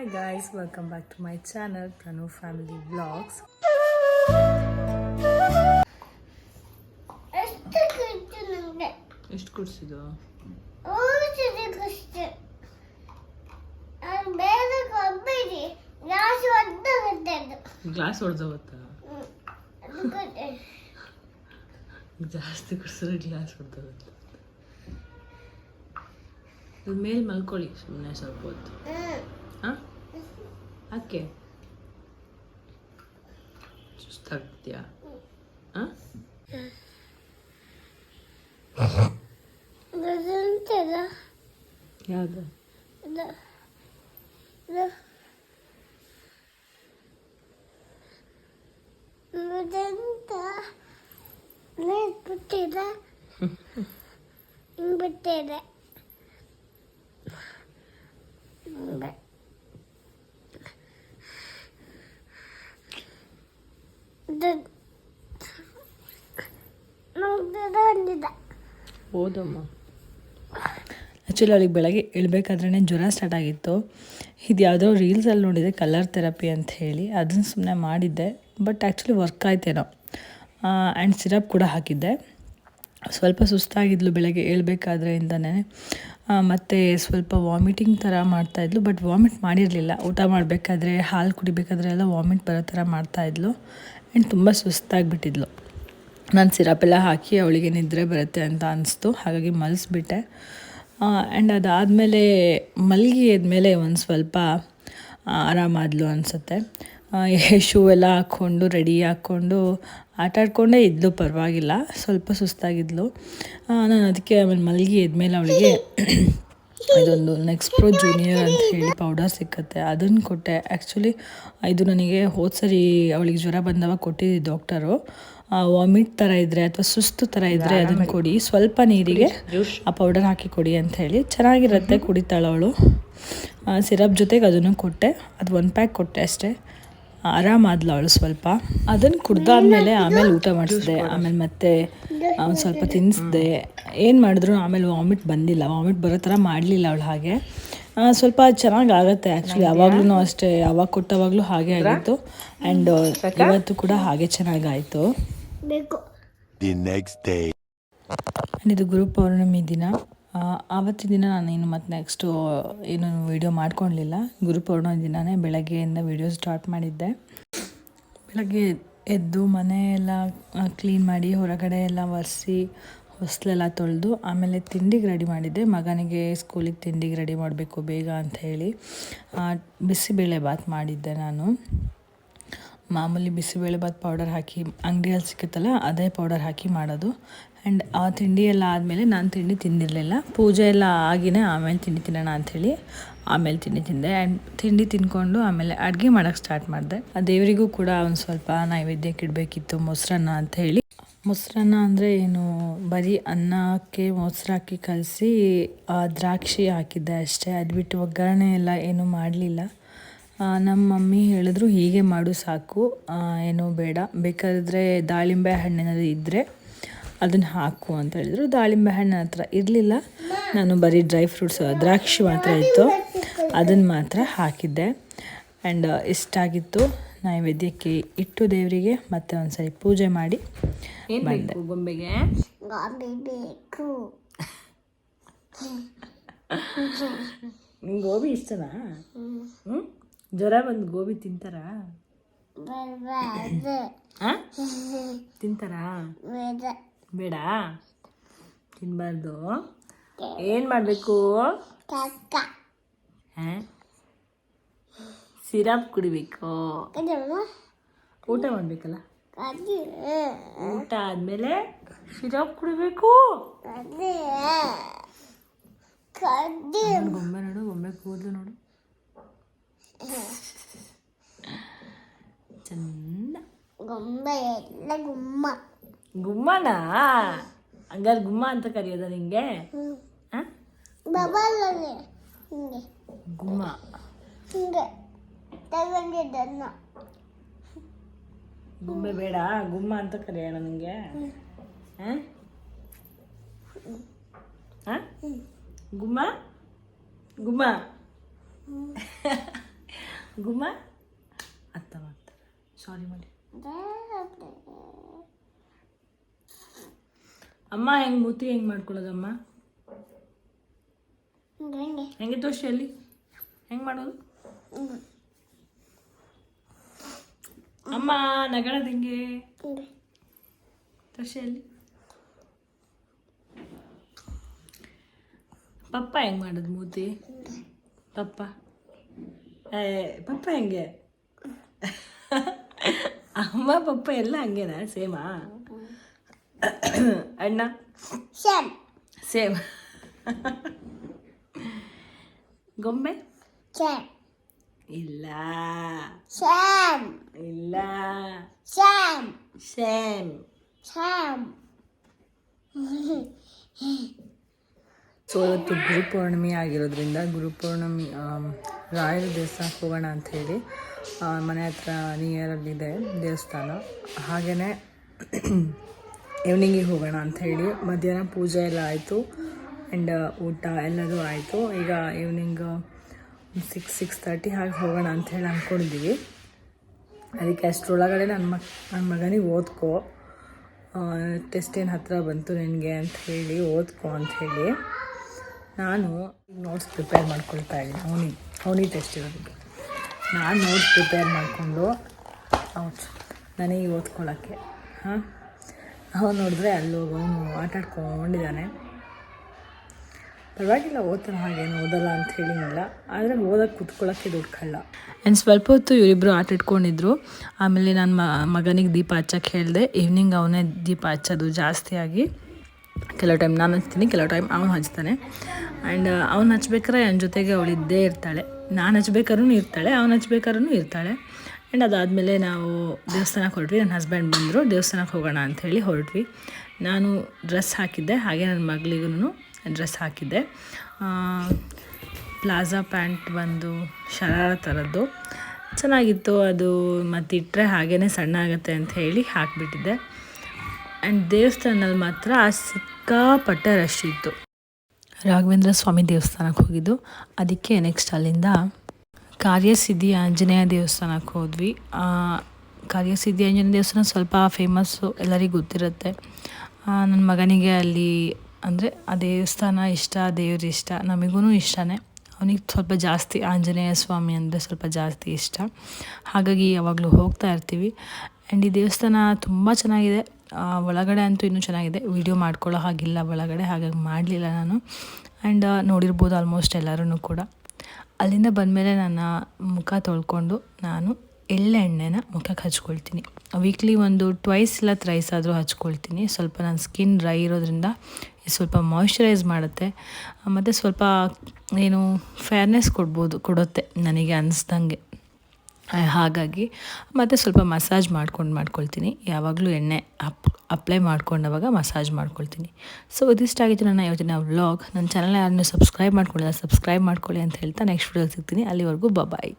Hi guys welcome back to my channel Pranu family vlogs ಎಷ್ಟು ಖರ್ಚು ನಮಗೆ ಎಷ್ಟು ಕೊಡ್ಸಿದ್ದು ಔಷಧಿ ಖರ್ಚು ನಾನು ಬೇರೆ ಕೊಡ್ಬೇಡಿ ಗ್ಲಾಸ್ ಒದ್ದಾಗುತ್ತೆ ಅದು ಗ್ಲಾಸ್ ಹೊಡೆದವತ್ತ ಹ್ಮ್. ಅದು ಕೊಟ್ಟೆ. ಜಾಸ್ತಿ ಕುಡಿಸಿದ್ರೆ ಗ್ಲಾಸ್ ಹೊಡೆದವತ್ತ ಅದ್ರ ಮೇಲೆ ಮಲ್ಕೊಳ್ಳಿ ಸುಮ್ಮನೆ ಸ್ವಲ್ಪ ಹೊತ್ತು ಹ್ಮ್. ಹಾಂ ಯಾಕೆ ಸುಸ್ತಾಗ್ತೀಯಾ ಹಾಂ ಯಾವುದು? ಬಿಟ್ಟಿದ. ಬಿಟ್ಟಿದೆ ಹಿಂಗೆ. ಹೌದಮ್ಮ ಆ್ಯಕ್ಚುಲಿ ಅವಳಿಗೆ ಬೆಳಗ್ಗೆ ಇಳಬೇಕಾದ್ರೇ ಜ್ವರ ಸ್ಟಾರ್ಟ್ ಆಗಿತ್ತು. ಇದು ಯಾವುದೋ ರೀಲ್ಸಲ್ಲಿ ನೋಡಿದೆ ಕಲರ್ ಥೆರಪಿ ಅಂತ ಹೇಳಿ. ಅದನ್ನು ಸುಮ್ಮನೆ ಮಾಡಿದ್ದೆ. ಬಟ್ ಆ್ಯಕ್ಚುಲಿ ವರ್ಕ್ ಆಯ್ತೇನೋ. ಆ್ಯಂಡ್ ಸಿರಪ್ ಕೂಡ ಹಾಕಿದ್ದೆ. ಸ್ವಲ್ಪ ಸುಸ್ತಾಗಿದ್ಲು ಬೆಳಗ್ಗೆ ಹೇಳ್ಬೇಕಾದ್ರೆಯಿಂದನೇ ಮತ್ತು ಸ್ವಲ್ಪ ವಾಮಿಟಿಂಗ್ ಥರ ಮಾಡ್ತಾಯಿದ್ಲು ಬಟ್ ವಾಮಿಟ್ ಮಾಡಿರಲಿಲ್ಲ. ಊಟ ಮಾಡಬೇಕಾದ್ರೆ, ಹಾಲು ಕುಡಿಬೇಕಾದ್ರೆ ಎಲ್ಲ ವಾಮಿಟ್ ಬರೋ ಥರ ಮಾಡ್ತಾಯಿದ್ಲು ಆ್ಯಂಡ್ ತುಂಬ ಸುಸ್ತಾಗಿಬಿಟ್ಟಿದ್ಲು. ನಾನು ಸಿರಪ್ ಎಲ್ಲ ಹಾಕಿ ಅವಳಿಗೆ ನಿದ್ರೆ ಬರುತ್ತೆ ಅಂತ ಅನಿಸ್ತು. ಹಾಗಾಗಿ ಮಲಗಿಸ್ಬಿಟ್ಟೆ ಆ್ಯಂಡ್ ಅದಾದಮೇಲೆ ಮಲಗಿ ಮೇಲೆ ಒಂದು ಸ್ವಲ್ಪ ಆರಾಮಾದ್ಲು ಅನಿಸುತ್ತೆ. ಶೂ ಎಲ್ಲ ಹಾಕ್ಕೊಂಡು, ರೆಡಿ ಹಾಕ್ಕೊಂಡು ಆಟ ಆಡ್ಕೊಂಡೇ ಇದ್ಲು, ಪರವಾಗಿಲ್ಲ. ಸ್ವಲ್ಪ ಸುಸ್ತಾಗಿದ್ಲು. ನಾನು ಅದಕ್ಕೆ ಆಮೇಲೆ ಮಲಗಿ ಎದ್ಮೇಲೆ ಅವಳಿಗೆ ಇದೊಂದು ನೆಕ್ಸ್ಟ್ ಪ್ರೋ ಜೂನಿಯರ್ ಅಂತ ಹೇಳಿ ಪೌಡರ್ ಸಿಕ್ಕತ್ತೆ. ಅದನ್ನು ಕೊಟ್ಟೆ. ಆ್ಯಕ್ಚುಲಿ ಇದು ನನಗೆ ಹೋದ ಸರಿ ಅವಳಿಗೆ ಜ್ವರ ಬಂದವಾಗ ಕೊಟ್ಟಿದ್ದು ಡಾಕ್ಟರು ವಾಮಿಟ್ ಥರ ಇದ್ದರೆ ಅಥವಾ ಸುಸ್ತು ಥರ ಇದ್ದರೆ ಅದನ್ನು ಕೊಡಿ. ಸ್ವಲ್ಪ ನೀರಿಗೆ ಆ ಪೌಡರ್ ಹಾಕಿ ಕೊಡಿ ಅಂತ ಹೇಳಿ. ಚೆನ್ನಾಗಿರುತ್ತೆ ಕುಡಿತಾಳೆ ಅವಳು. ಸಿರಪ್ ಜೊತೆಗೆ ಅದನ್ನು ಕೊಟ್ಟೆ. ಅದು ಒಂದು ಪ್ಯಾಕ್ ಕೊಟ್ಟೆ ಅಷ್ಟೇ. ಆರಾಮಾದ್ಲು ಅವಳು ಸ್ವಲ್ಪ. ಅದನ್ನು ಕುಡ್ದಾದ್ಮೇಲೆ ಆಮೇಲೆ ಊಟ ಮಾಡಿಸಿದೆ. ಆಮೇಲೆ ಮತ್ತೆ ಅವ್ನು ಸ್ವಲ್ಪ ತಿನ್ನಿಸ್ದೆ ಏನು ಮಾಡಿದ್ರು ಆಮೇಲೆ ವಾಮಿಟ್ ಬಂದಿಲ್ಲ. ವಾಮಿಟ್ ಬರೋ ಥರ ಮಾಡಲಿಲ್ಲ ಅವಳು ಹಾಗೆ. ಆ, ಸ್ವಲ್ಪ ಚೆನ್ನಾಗಿ ಆಗುತ್ತೆ ಆ್ಯಕ್ಚುಲಿ ಯಾವಾಗ್ಲೂ ಅಷ್ಟೇ. ಯಾವಾಗ ಕೊಟ್ಟವಾಗಲೂ ಹಾಗೆ ಆಗಿತ್ತು. ಆ್ಯಂಡ್ ಇವತ್ತು ಕೂಡ ಹಾಗೆ ಚೆನ್ನಾಗಾಯಿತು. ಆ್ಯಂಡ್ ಇದು ಗುರು ಪೌರ್ಣಮಿ ದಿನ. ಆವತ್ತಿನ ದಿನ ನಾನೇನು ಮತ್ತು ನೆಕ್ಸ್ಟು ಏನು ವೀಡಿಯೋ ಮಾಡ್ಕೊಳ್ಲಿಲ್ಲ. ಗುರುಪೂರ್ಣ ದಿನವೇ ಬೆಳಗ್ಗೆಯಿಂದ ವೀಡಿಯೋ ಸ್ಟಾರ್ಟ್ ಮಾಡಿದ್ದೆ. ಬೆಳಗ್ಗೆ ಎದ್ದು ಮನೆಯೆಲ್ಲ ಕ್ಲೀನ್ ಮಾಡಿ ಹೊರಗಡೆ ಎಲ್ಲ ಒರೆಸಿ ಹೊಸ್ಲೆಲ್ಲ ತೊಳೆದು ಆಮೇಲೆ ತಿಂಡಿಗೆ ರೆಡಿ ಮಾಡಿದ್ದೆ. ಮಗನಿಗೆ ಸ್ಕೂಲಿಗೆ ತಿಂಡಿಗೆ ರೆಡಿ ಮಾಡಬೇಕು ಬೇಗ ಅಂತ ಹೇಳಿ. ಬಿಸಿಬೇಳೆ ಬಾತ್ ಮಾಡಿದ್ದೆ ನಾನು. ಮಾಮೂಲಿ ಬಿಸಿಬೇಳೆಬಾತ್ ಪೌಡರ್ ಹಾಕಿ, ಅಂಗಡಿಯಲ್ಲಿ ಸಿಕ್ಕುತ್ತಲ್ಲ ಅದೇ ಪೌಡರ್ ಹಾಕಿ ಮಾಡೋದು. ಆ್ಯಂಡ್ ಆ ತಿಂಡಿ ಎಲ್ಲ ಆದಮೇಲೆ ನಾನು ತಿಂಡಿ ತಿಂದಿರಲಿಲ್ಲ. ಪೂಜೆ ಎಲ್ಲ ಆಗಿನೇ ಆಮೇಲೆ ತಿಂಡಿ ತಿನ್ನೋಣ ಅಂಥೇಳಿ ಆಮೇಲೆ ತಿಂಡಿ ತಿಂದೆ. ಆ್ಯಂಡ್ ತಿಂಡಿ ತಿನ್ಕೊಂಡು ಆಮೇಲೆ ಅಡುಗೆ ಮಾಡೋಕ್ಕೆ ಸ್ಟಾರ್ಟ್ ಮಾಡಿದೆ. ಆ ದೇವರಿಗೂ ಕೂಡ ಒಂದು ಸ್ವಲ್ಪ ನೈವೇದ್ಯಕ್ಕೆ ಇಡಬೇಕಿತ್ತು ಮೊಸರನ್ನ ಅಂತ ಹೇಳಿ. ಮೊಸರನ್ನ ಅಂದರೆ ಏನು? ಬರೀ ಅನ್ನಕ್ಕೆ ಮೊಸರು ಹಾಕಿ ಕಲಸಿ ದ್ರಾಕ್ಷಿ ಹಾಕಿದ್ದೆ ಅಷ್ಟೇ. ಅದು ಬಿಟ್ಟು ಒಗ್ಗರಣೆ ಎಲ್ಲ ಏನೂ ಮಾಡಲಿಲ್ಲ. ಆ, ನಮ್ಮ ಮಮ್ಮಿ ಹೇಳಿದ್ರು ಹೀಗೆ ಮಾಡು ಸಾಕು. ಆ, ಏನೂ ಬೇಡ. ಬೇಕಾದರೆ ದಾಳಿಂಬೆ ಹಣ್ಣಿನಲ್ಲಿ ಇದ್ದರೆ ಅದನ್ನು ಹಾಕು ಅಂತ ಹೇಳಿದ್ರು. ದಾಳಿಂಬೆ ಹಣ್ಣು ಹತ್ರ ಇರಲಿಲ್ಲ. ನಾನು ಬರೀ ಡ್ರೈ ಫ್ರೂಟ್ಸ್ ದ್ರಾಕ್ಷಿ ಮಾತ್ರ ಇತ್ತು. ಅದನ್ನು ಮಾತ್ರ ಹಾಕಿದ್ದೆ. ಆ್ಯಂಡ್ ಇಷ್ಟಾಗಿತ್ತು. ನೈವೇದ್ಯಕ್ಕೆ ಇಟ್ಟು ದೇವರಿಗೆ ಮತ್ತೆ ಒಂದ್ಸರಿ ಪೂಜೆ ಮಾಡಿ ಬಂದೆ. ಗೊಂಬೆಗೆ? ಗಾಂಬಿ ಬೇಕು. ಗೋಬಿ ಇಷ್ಟನಾ? ಜ್ವರ ಬಂದು ಗೋಬಿ ತಿಂತಾರಾ? ತಿಂತಾರಾ? ಬೇಡ. ಬೇಡ ತಿನ್ನಬಾರ್ದು ಏನು ಮಾಡಬೇಕು? ಕಕ್ಕ ಸಿರಪ್ ಕುಡಿಬೇಕು. ಕದಮ್ಮ ಊಟ ಮಾಡಬೇಕಲ್ಲ? ಕದಿ. ಊಟ ಆದಮೇಲೆ ಸಿರಪ್ ಕುಡಿಬೇಕು. ಕದಿ. ಕದಿ. ಗೊಂಬೆ ನೋಡು ಗೊಂಬೆ ಕೂದಲು ನೋಡು. ಚಂದ. ಗೊಂಬೆ ಎಲ್ಲ ಗುಮ್ಮ. ಗುಮ್ಮನಾ? ಹಂಗಾರೆ ಗುಮ್ಮ ಅಂತ ಕರೆಯೋದ ನಿಂಗೆ? ಗುಮ್ಮ. ಗೊಂಬೆ ಬೇಡ ಗುಮ್ಮ ಅಂತ ಕರೆಯೋಣ ನಿಂಗೆ. ಹಾಂ? ಹಾಂ? ಗುಮ್ಮ? ಗುಮ್ಮ. ಗುಮ್ಮ? ಅತ್ತ ಮಾಡ್ತಾರೆ. ಸಾರಿ ಮಾಡಿ. ಅಮ್ಮ ಹೆಂಗೆ ಮೂತಿ ಹೆಂಗೆ ಮಾಡ್ಕೊಳ್ಳೋದಮ್ಮ? ಹಿಂಗೆ ತೋರಿಸಿ ಅಲ್ಲಿ? ಹೆಂಗೆ ಮಾಡೋದು? ಅಮ್ಮ ನಗಳದ ಹೆಂಗೆ? ಹಿಂಗೆ ತೋರಿಸಿ ಅಲ್ಲಿ. ಪಪ್ಪ ಹೆಂಗೆ ಮಾಡೋದು ಮೂತಿ? ಪಪ್ಪ. ಏ ಪಪ್ಪ ಹೆಂಗೆ? ಅಮ್ಮ ಪಪ್ಪ ಎಲ್ಲ ಹಂಗೇನಾ? ಸೇಮಾ? ಅಣ್ಣ? ಸೇಮ್ ಸೇಮ್ ಗೊಂಬೆ? ಇಲ್ಲ. ಸ್ಯಾಮ್ ಇಲ್ಲ. ಸ್ಯಾಮ್ ಸೇಮ್ ಶ್ಯಾಮ್ ಸೊ ಇವತ್ತು ಗುರುಪೌರ್ಣಿಮೆ ಆಗಿರೋದ್ರಿಂದ ಗುರುಪೌರ್ಣಿಮೆ ರಾಯಲ್ ರಾಯರ ದೇವಸ್ಥಾನಕ್ಕೆ ಹೋಗೋಣ ಹೇಳಿ ಮನೆ ಹತ್ರ ನಿಯರಲ್ಲಿದೆ ದೇವಸ್ಥಾನ. ಹಾಗೆಯೇ ಈವ್ನಿಂಗಿಗೆ ಹೋಗೋಣ ಅಂತ ಹೇಳಿ ಮಧ್ಯಾಹ್ನ ಪೂಜೆ ಎಲ್ಲ ಆಯಿತು. ಆ್ಯಂಡ್ ಊಟ ಎಲ್ಲದೂ ಆಯಿತು. ಈಗ ಈವ್ನಿಂಗ್ ಸಿಕ್ಸ್ ಸಿಕ್ಸ್ ತರ್ಟಿ ಹಾಗೆ ಹೋಗೋಣ ಅಂಥೇಳಿ ಅಂದ್ಕೊಂಡಿದ್ದೀವಿ ಅದಕ್ಕೆ ಅಷ್ಟರೊಳಗಡೆ ನನ್ನ ಮಕ್, ನನ್ನ ಮಗನಿಗೆ ಓದ್ಕೋ. ಟೆಸ್ಟ್ ಏನು ಹತ್ತಿರ ಬಂತು ನಿನಗೆ ಅಂತ ಹೇಳಿ ಓದ್ಕೋ ಅಂತ ಹೇಳಿ ನಾನು ನೋಟ್ಸ್ ಪ್ರಿಪೇರ್ ಮಾಡ್ಕೊಳ್ತಾ ಇದ್ದೀನಿ. ಅವನಿ ಅವನಿ ಟೆಸ್ಟ್ ಇರೋದಕ್ಕೆ ನಾನು ನೋಟ್ಸ್ ಪ್ರಿಪೇರ್ ಮಾಡಿಕೊಂಡು ನನಗೆ ಓದ್ಕೊಳ್ಳೋಕ್ಕೆ ಹಾಂ? ಅವನು ನೋಡಿದ್ರೆ ಅಲ್ಲೋಗಿ ಅವನು ಆಟಾಡ್ಕೊಂಡಿದ್ದಾನೆ ಪರವಾಗಿಲ್ಲ, ಓದ್ತಾನೆ ಹಾಗೇನು ಓದಲ್ಲ ಅಂತ ಹೇಳಿಲ್ಲ ಆದರೆ ಓದಕ್ಕೆ ಕುತ್ಕೊಳ್ಳೋಕ್ಕೆ ದುಡ್ಡು ಕಳ್ಳ. ಆ್ಯಂಡ್ ಸ್ವಲ್ಪ ಹೊತ್ತು ಇವರಿಬ್ಬರು ಆಟ ಇಟ್ಕೊಂಡಿದ್ರು. ಆಮೇಲೆ ನಾನು ಮಗನಿಗೆ ದೀಪ ಹಚ್ಚಕ್ಕೆ ಹೇಳಿದೆ ಈವ್ನಿಂಗ್ ಅವನೇ ದೀಪ ಹಚ್ಚೋದು ಜಾಸ್ತಿಯಾಗಿ ಕೆಲವು ಟೈಮ್ ನಾನು ಹಚ್ತೀನಿ, ಕೆಲವು ಟೈಮ್ ಅವನು ಹಚ್ತಾನೆ. ಆ್ಯಂಡ್ ಅವ್ನು ಹಚ್ಬೇಕಾರೆ ನನ್ನ ಜೊತೆಗೆ ಅವಳಿದ್ದೇ ಇರ್ತಾಳೆ. ನಾನು ಹಚ್ಬೇಕಾದ್ರೂ ಇರ್ತಾಳೆ, ಅವ್ನು ಹಚ್ಬೇಕಾದ್ರೂ ಇರ್ತಾಳೆ. ಆ್ಯಂಡ್ ಅದಾದಮೇಲೆ ನಾವು ದೇವಸ್ಥಾನಕ್ಕೆ ಹೊರಟ್ವಿ. ನನ್ನ ಹಸ್ಬೆಂಡ್ ಬಂದರು, ದೇವಸ್ಥಾನಕ್ಕೆ ಹೋಗೋಣ ಅಂಥೇಳಿ ಹೊರಟ್ವಿ. ನಾನು ಡ್ರೆಸ್ ಹಾಕಿದ್ದೆ, ಹಾಗೆ ನನ್ನ ಮಗಳಿಗೂ ಡ್ರೆಸ್ ಹಾಕಿದ್ದೆ. ಪ್ಲಾಜಾ ಪ್ಯಾಂಟ್ ಬಂದು ಶರಾರ ಥರದ್ದು ಚೆನ್ನಾಗಿತ್ತು, ಅದು ಮತ್ತಿಟ್ಟರೆ ಹಾಗೇ ಸಣ್ಣ ಆಗುತ್ತೆ ಅಂತ ಹೇಳಿ ಹಾಕಿಬಿಟ್ಟಿದ್ದೆ. ಆ್ಯಂಡ್ ದೇವಸ್ಥಾನದಲ್ಲಿ ಮಾತ್ರ ಸಿಕ್ಕಾಪಟ್ಟೆ ರಶ್ ಇತ್ತು. ರಾಘವೇಂದ್ರ ಸ್ವಾಮಿ ದೇವಸ್ಥಾನಕ್ಕೆ ಹೋಗಿದ್ದು, ಅದಕ್ಕೆ ನೆಕ್ಸ್ಟ್ ಅಲ್ಲಿಂದ ಕಾರ್ಯಸಿದ್ಧಿ ಆಂಜನೇಯ ದೇವಸ್ಥಾನಕ್ಕೆ ಹೋದ್ವಿ. ಕಾರ್ಯಸಿದ್ಧಿ ಆಂಜನೇಯ ದೇವಸ್ಥಾನ ಸ್ವಲ್ಪ ಫೇಮಸ್ಸು ಎಲ್ಲರಿಗೂ ಗೊತ್ತಿರುತ್ತೆ. ನನ್ನ ಮಗನಿಗೆ ಅಲ್ಲಿ ಅಂದರೆ ಆ ದೇವಸ್ಥಾನ ಇಷ್ಟ, ದೇವ್ರ ಇಷ್ಟ ನಮಗೂ ಇಷ್ಟನೇ. ಅವನಿಗೆ ಸ್ವಲ್ಪ ಜಾಸ್ತಿ ಆಂಜನೇಯ ಸ್ವಾಮಿ ಅಂದರೆ ಸ್ವಲ್ಪ ಜಾಸ್ತಿ ಇಷ್ಟ. ಹಾಗಾಗಿ ಯಾವಾಗಲೂ ಹೋಗ್ತಾ ಇರ್ತೀವಿ. ಆ್ಯಂಡ್ ಈ ದೇವಸ್ಥಾನ ತುಂಬ ಚೆನ್ನಾಗಿದೆ. ಒಳಗಡೆ ಅಂತೂ ಇನ್ನೂ ಚೆನ್ನಾಗಿದೆ. ವಿಡಿಯೋ ಮಾಡ್ಕೊಳ್ಳೋ ಹಾಗಿಲ್ಲ ಒಳಗಡೆ, ಹಾಗಾಗಿ ಮಾಡಲಿಲ್ಲ ನಾನು. ಆ್ಯಂಡ್ ನೋಡಿರ್ಬೋದು ಆಲ್ಮೋಸ್ಟ್ ಎಲ್ಲರೂ ಕೂಡ. ಅಲ್ಲಿಂದ ಬಂದಮೇಲೆ ನನ್ನ ಮುಖ ತೊಳ್ಕೊಂಡು ನಾನು ಎಳ್ಳೆಣ್ಣೆನ ಮುಖಕ್ಕೆ ಹಚ್ಕೊಳ್ತೀನಿ. ವೀಕ್ಲಿ ಒಂದು ಟ್ವೈಸ್ ಇಲ್ಲ ತ್ರೈಸ್ ಆದರೂ ಹಚ್ಕೊಳ್ತೀನಿ. ಸ್ವಲ್ಪ ನನ್ನ ಸ್ಕಿನ್ ಡ್ರೈ ಇರೋದ್ರಿಂದ ಸ್ವಲ್ಪ ಮಾಯ್ಶ್ಚರೈಸ್ ಮಾಡುತ್ತೆ. ಮತ್ತು ಸ್ವಲ್ಪ ಏನು ಫೇರ್ನೆಸ್ ಕೊಡ್ಬೋದು, ಕೊಡುತ್ತೆ ನನಗೆ ಅನ್ನಿಸ್ದಂಗೆ ಹಾಗಾಗಿ ಮತ್ತು ಸ್ವಲ್ಪ ಮಸಾಜ್ ಮಾಡ್ಕೊಂಡು ಮಾಡ್ಕೊಳ್ತೀನಿ. ಯಾವಾಗಲೂ ಎಣ್ಣೆ ಅಪ್, ಅಪ್ಲೈ ಮಾಡ್ಕೊಂಡವಾಗ ಮಸಾಜ್ ಮಾಡ್ಕೊಳ್ತೀನಿ. ಸೊ ಇದಿಷ್ಟಾಗಿತ್ತು ನನ್ನ ಇವತ್ತಿನ ವ್ಲಾಗ್. ನನ್ನ ಚಾನಲ್ ಯಾರನ್ನೂ ಸಬ್ಸ್ಕ್ರೈಬ್ ಮಾಡ್ಕೊಳ್ಳಿಲ್ಲ ಸಬ್ಸ್ಕ್ರೈಬ್ ಮಾಡ್ಕೊಳ್ಳಿ ಅಂತ ಹೇಳ್ತಾ ನೆಕ್ಸ್ಟ್ ವಿಡಿಯೋ ಸಿಗ್ತೀನಿ. ಅಲ್ಲಿವರೆಗೂ ಬಾಯ್